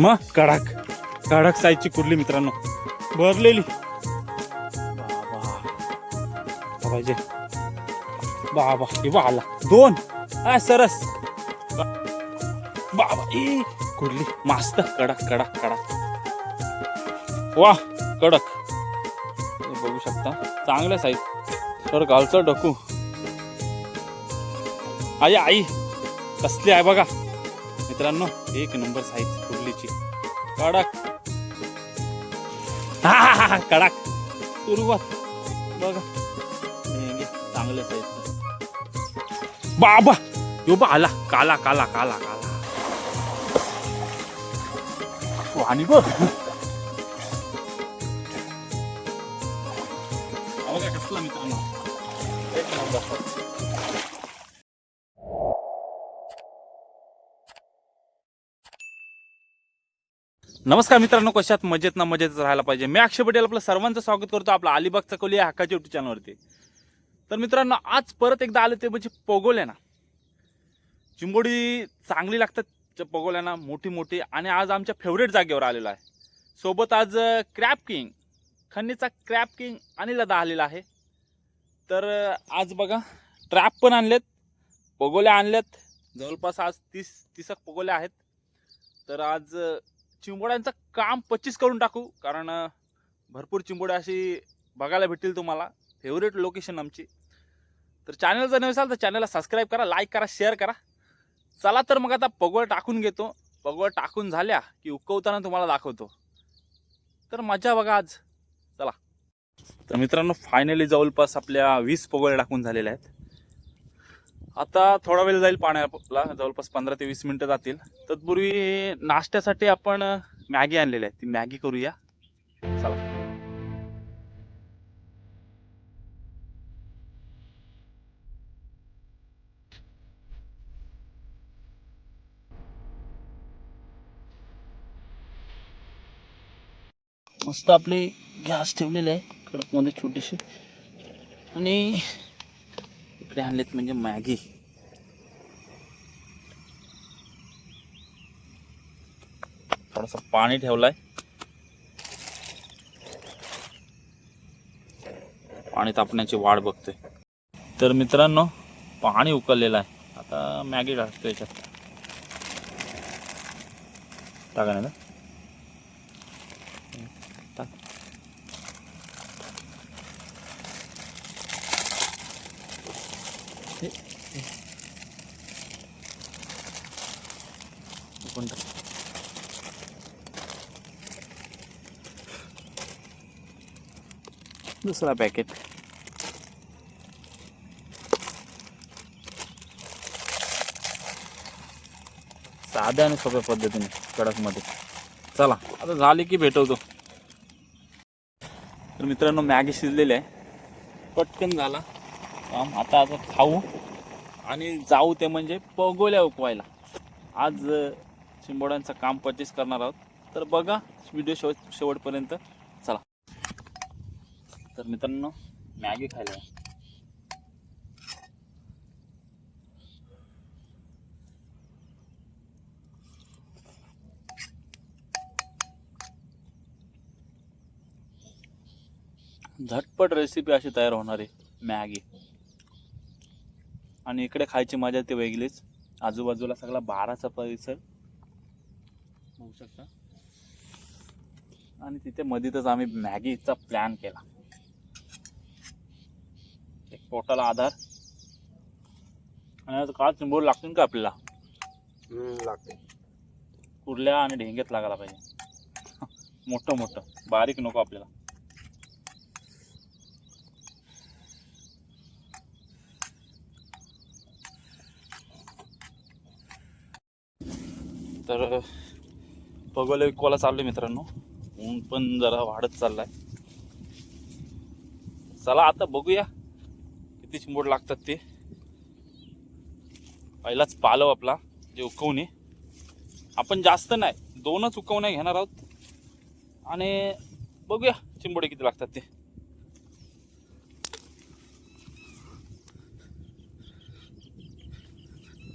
मग कडक. कडक साईजची कुर्ली मित्रांनो. भरलेली. पाहिजे बाबा हे आला दोन. हा सरस. बा- बाबा ए कुर्ली. मस्त. कडक कडक कडक. वा कडक. बघू शकता. चांगलं साईज. तर गावचं डकू. आई आई. कसली आहे बघा. मित्रांनो एक नंबर साईज कुर्लीची. कडक. हा कडक. सुरुवात. बघा. चांगलं साईज. बाबा यो बा आला. काला काला काला काला. आणि बघ. कसला मित्रांनो. एक नंबर नमस्कार मित्रांनो कशात मजेत ना मजेत राहायला पाहिजे. मी अक्षय पटेल आपलं सर्वांचं स्वागत करतो आपलं अलिबाग चकोली या हक्काच्या युट्यूब चॅनलवरती तर मित्रांनो आज परत एकदा आले ते म्हणजे पोगोल्या ना चिंबोडी चांगली लागतात त्या पोगोल्यांना मोठी मोठी आणि आज आमच्या फेवरेट जागेवर आलेलो आहे. सोबत आज क्रॅप किंग खन्नीचा क्रॅप किंग आणि लदा आलेला आहे. तर आज बघा ट्रॅप पण आणलेत पोगोल्या आणल्यात. जवळपास आज तीस तिसक पोगोल्या आहेत. तर आज चिंबोड्यांचं काम पच्चीस करून टाकू कारण भरपूर चिंबोड्या अशी बघायला भेटतील तुम्हाला. फेवरेट लोकेशन आमची. तर चॅनल जर नसाल तर चॅनलला सबस्क्राईब करा लाईक करा शेअर करा. चला तर मग आता पगोळ टाकून घेतो. पगोळ टाकून झाल्या की उकवताना तुम्हाला दाखवतो. तर मजा बघा आज. चला. तर मित्रांनो फायनली जवळपास आपल्या वीस पगोळ्या टाकून झालेल्या आहेत. आता थोडा वेळ जाईल पाण्याला जवळपास पंधरा ते वीस मिनटं जातील. तत्पूर्वी नाश्त्यासाठी आपण मॅगी आणलेली आहे. ती मॅगी करूया. चला. मस्त आपले गॅस ठेवलेले आहे कडकमध्ये छोटीशी. आणि इकडे आणलेत म्हणजे मॅगी. थोडस पाणी ठेवलंय. पाणी तापण्याची वाढ बघतोय. तर मित्रांनो पाणी उकळलेलं आहे. आता मॅगी टाकतो याच्यात. टाका ना. दुसरा पॅकेट साध्या आणि सोप्या पद्धतीने कडकमध्ये चला आता झाले की भेटवतो. तर मित्रांनो मॅगी शिजलेली आहे. पटकन झाला. काम आता आता खाऊ आणि जाऊ ते म्हणजे पगोल्या उकवायला. आज चिंबोड्यांचं काम परचेस करणार आहोत. तर बघा व्हिडिओ शेवट शेवटपर्यंत. तर मित्रांनो मॅगी खायला झटपट रेसिपी अशी तयार होणार आहे मॅगी. आणि इकडे खायची मजा ती वेगळीच. आजूबाजूला सगळा बाराचा परिसर. होऊ शकता. आणि तिथे मधीतच आम्ही मॅगीचा प्लॅन केला. पोटाला आधार. आणि आता काळ चिंबोर लागतील का आपल्याला? लागते कुर्ल्या आणि ढेंग्यात लागायला पाहिजे. मोठं मोठं. बारीक नको आपल्याला. तर पगोले विकवायला चाललोय मित्रांनो. ऊन पण जरा वाढत चाललाय. चला आता बघूया. किती चिंबोड लागतात ते. पहिलाच पालव आपला जे उकवणे आपण जास्त नाही दोनच उकवण्या घेणार आहोत. आणि बघूया चिंबोडे किती लागतात ते.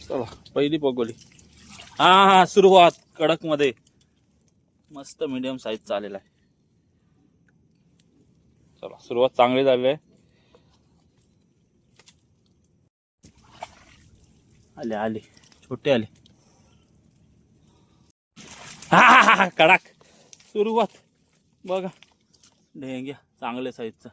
चला पहिली बघोली हा हा सुरुवात कडकमध्ये मस्त मीडियम साईज चालेला आहे. चला सुरुवात चांगली झाली आहे. आले आले. छोटे आले. हा हा, हा, कडाक. सुरुवात. बघा. ढेंग्या. चांगल्या साईजचा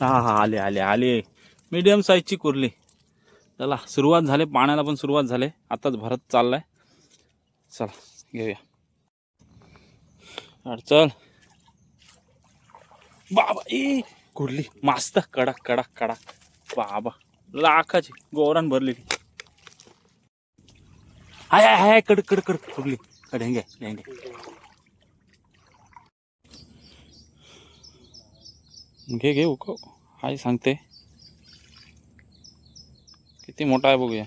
हा हा आले आले आले. मीडियम साईजची कुर्ली. चला सुरुवात झाली. पाण्याला पण सुरुवात झाले. आताच भरत चाललाय. चला घेऊया. अडचण. बाबा ए कुठली मस्त कडक कडक कडक. बाबा लाखाची गोवरान भरलेली हाय हाय हाय कड कड कड कुठली ढेंगे ढेंगे घे घे उकव. हाय सांगते. किती मोठा आहे बघूया.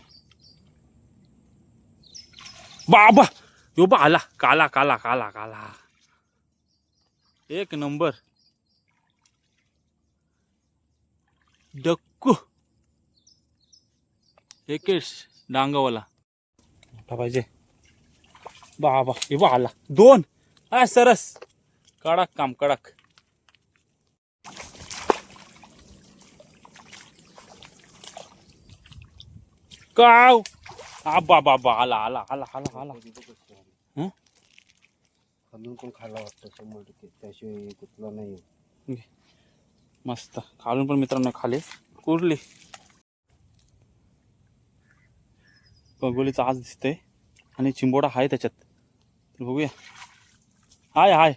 बाबा यो बा आला. काला काला काला काला. एक नंबर. डक्कू. एकेश डांगावाला. मोठा पाहिजे बाबा हे बा आला दोन. हा सरस. कडक काम कडक. काव. आबा बाबा आला आला आला आला आला. हं? खालून पण खायला वाटतं? शंभर टक्के. त्याशिवाय कुठला नाही मस्त. खालून पण मित्रांनो खाली. कुरली. बगोलीचा आज दिसतंय. आणि चिंबोडा आहे त्याच्यात. तर बघूया. हाय हाय.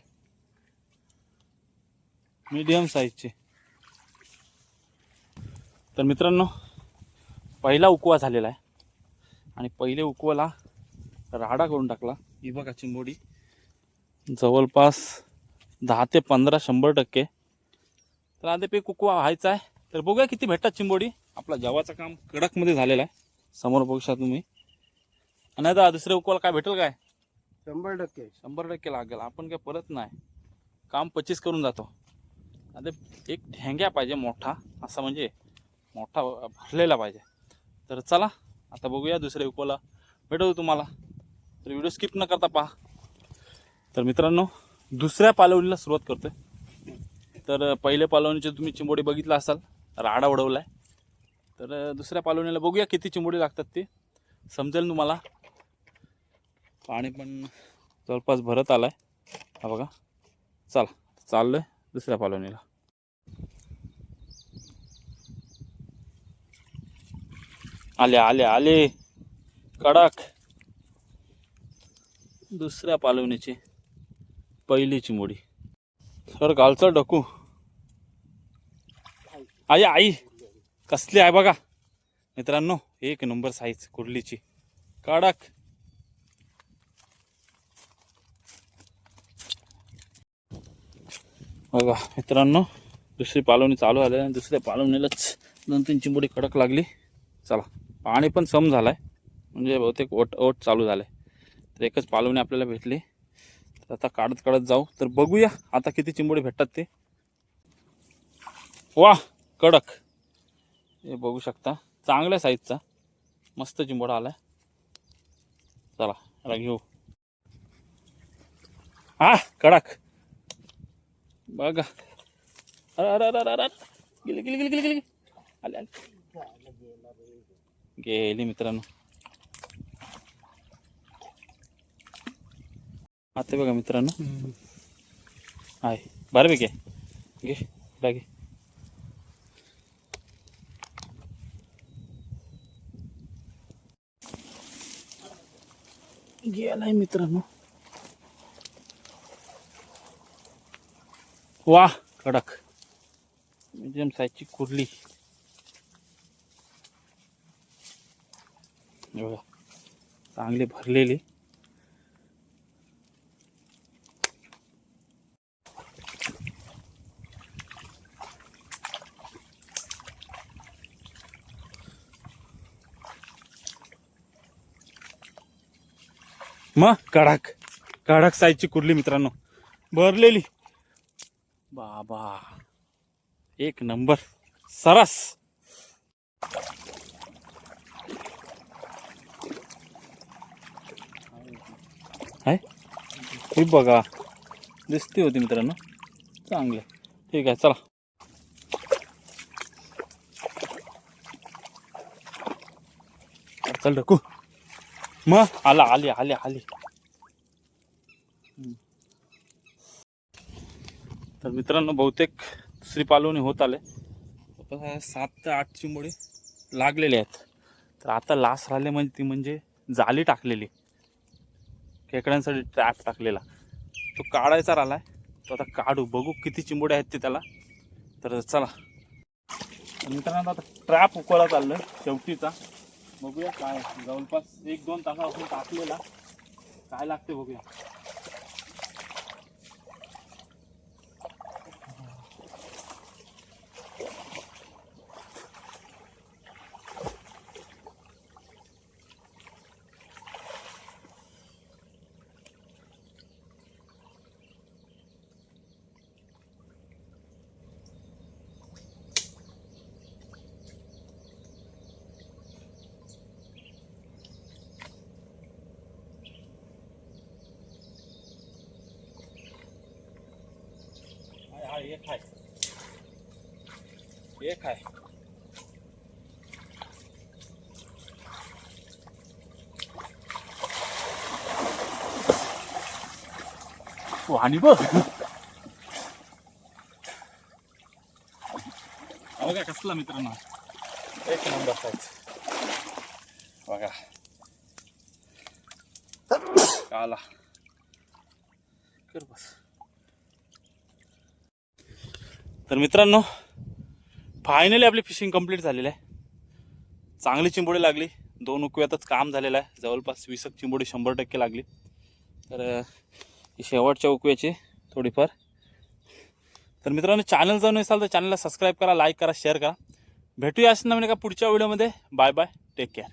मीडियम साईजचे. तर मित्रांनो पहिला उकवा झालेला आहे. आणि पहिले उकवाला राडा करून टाकला. ही बघा चिंबोडी. जवळपास दहा ते पंधरा शंभर टक्के. तर आता पीक कुकवा व्हायचा आहे. तर बघूया किती भेटतात चिंबोडी. आपला जवाचं काम कडकमध्ये झालेलं आहे. समोर बघू शकता तुम्ही. आणि आता दुसऱ्या उकवाला काय भेटेल काय? शंभर टक्के. शंभर टक्के लागेल. आपण काय परत नाही. काम पच्चीस करून जातो. आता एक ढेंग्या पाहिजे मोठा. असा म्हणजे मोठा भरलेला पाहिजे. तर चला आता बघूया दुसऱ्या उकवाला. भेटवतो तुम्हाला. तर व्हिडिओ स्किप न करता पहा. तर मित्रांनो दुसऱ्या पालवणीला सुरुवात करतोय. तर पहिल्या पालवणीचे तुम्ही चिंबोडी बघितला असाल राडा उडवला आहे तर दुसऱ्या पालवणीला बघूया किती चिंबोडी लागतात ते. समजेल तुम्हाला. पाणी पण जवळपास भरत आलाय. हा बघा. चाल चाललं आहे दुसऱ्या पालवणीला. आले आले आले. कडक. दुसऱ्या पालवणीची. पहिली चिमोडी सर गालचा डकू आई आई कसली आहे बघा. मित्रांनो एक नंबर साईज कुर्लीची. कडक बघा मित्रांनो दुसरी पालवणी चालू झाली आणि दुसऱ्या पालवणीलाच दोन तीन चिंबोडी कडक लागली. चला पाणी पण सम झालाय. म्हणजे बहुतेक ओट ओट चालू झालाय. तर एकच पालवणी आपल्याला भेटली. तर आता काढत काढत जाऊ. तर बघूया आता किती चिंबोडे भेटतात ते. वा कडक. हे बघू शकता. चांगल्या साईजचा मस्त चिंबोडा आलाय. चला याला घेऊ. हा कडक. बघा. अरे अरे अरे अरे अरे. गेली गेली गेली गेली गेली. आले आले. गेली मित्रांनो. आता बघा मित्रांनो. आहे. बऱ्यापैकी आहे घे घे गेलाय मित्रांनो. वा कडक. मीडियम साईजची कुर्ली. बघा. चांगली भरलेली. मग कडक. कडक साईजची कुर्ली मित्रांनो. भरलेली. बाबा. एक नंबर. सरस. आहे ही बघा. दिसती होती मित्रांनो. चांगले. ठीक आहे चला. चल ढकू. मग? आला आली आले आली. तर मित्रांनो बहुतेक दुसरी पालवणी होत आले. सात ते आठ चिंबोडे लागलेले आहेत. तर आता लास्ट राहिले म्हणजे ती म्हणजे जाली टाकलेली. खेकड्यांसाठी ट्रॅप टाकलेला. तो काढायचा राहिला आहे तो आता काढू. बघू किती चिंबोडे आहेत ते त्याला. तर चला. मित्रांनो आता ट्रॅप उकळा चाललं शेवटीचा. बघूया काय. जवळपास एक दोन तासापासून टाकलेला. काय लागते बघूया. हाय. एक हाय. एक बघ. बघा कसला मित्रांनो. एक नंबर साईज. बघा. आला. कर बस. तर मित्रांनो फायनली आपली फिशिंग कंप्लीट झालेली आहे. चांगली चिंबोडी लागली. दोन उकव्यातच काम झालेलं आहे. जवळपास वीसक चिंबोडी शंभर टक्के लागली. तर शेवटच्या उकव्याची थोडीफार. तर मित्रांनो चॅनल जाऊन असाल तर चॅनलला सबस्क्राईब करा लाईक करा शेअर करा. भेटूया असं नवीन का पुढच्या व्हिडिओमध्ये बाय बाय टेक केअर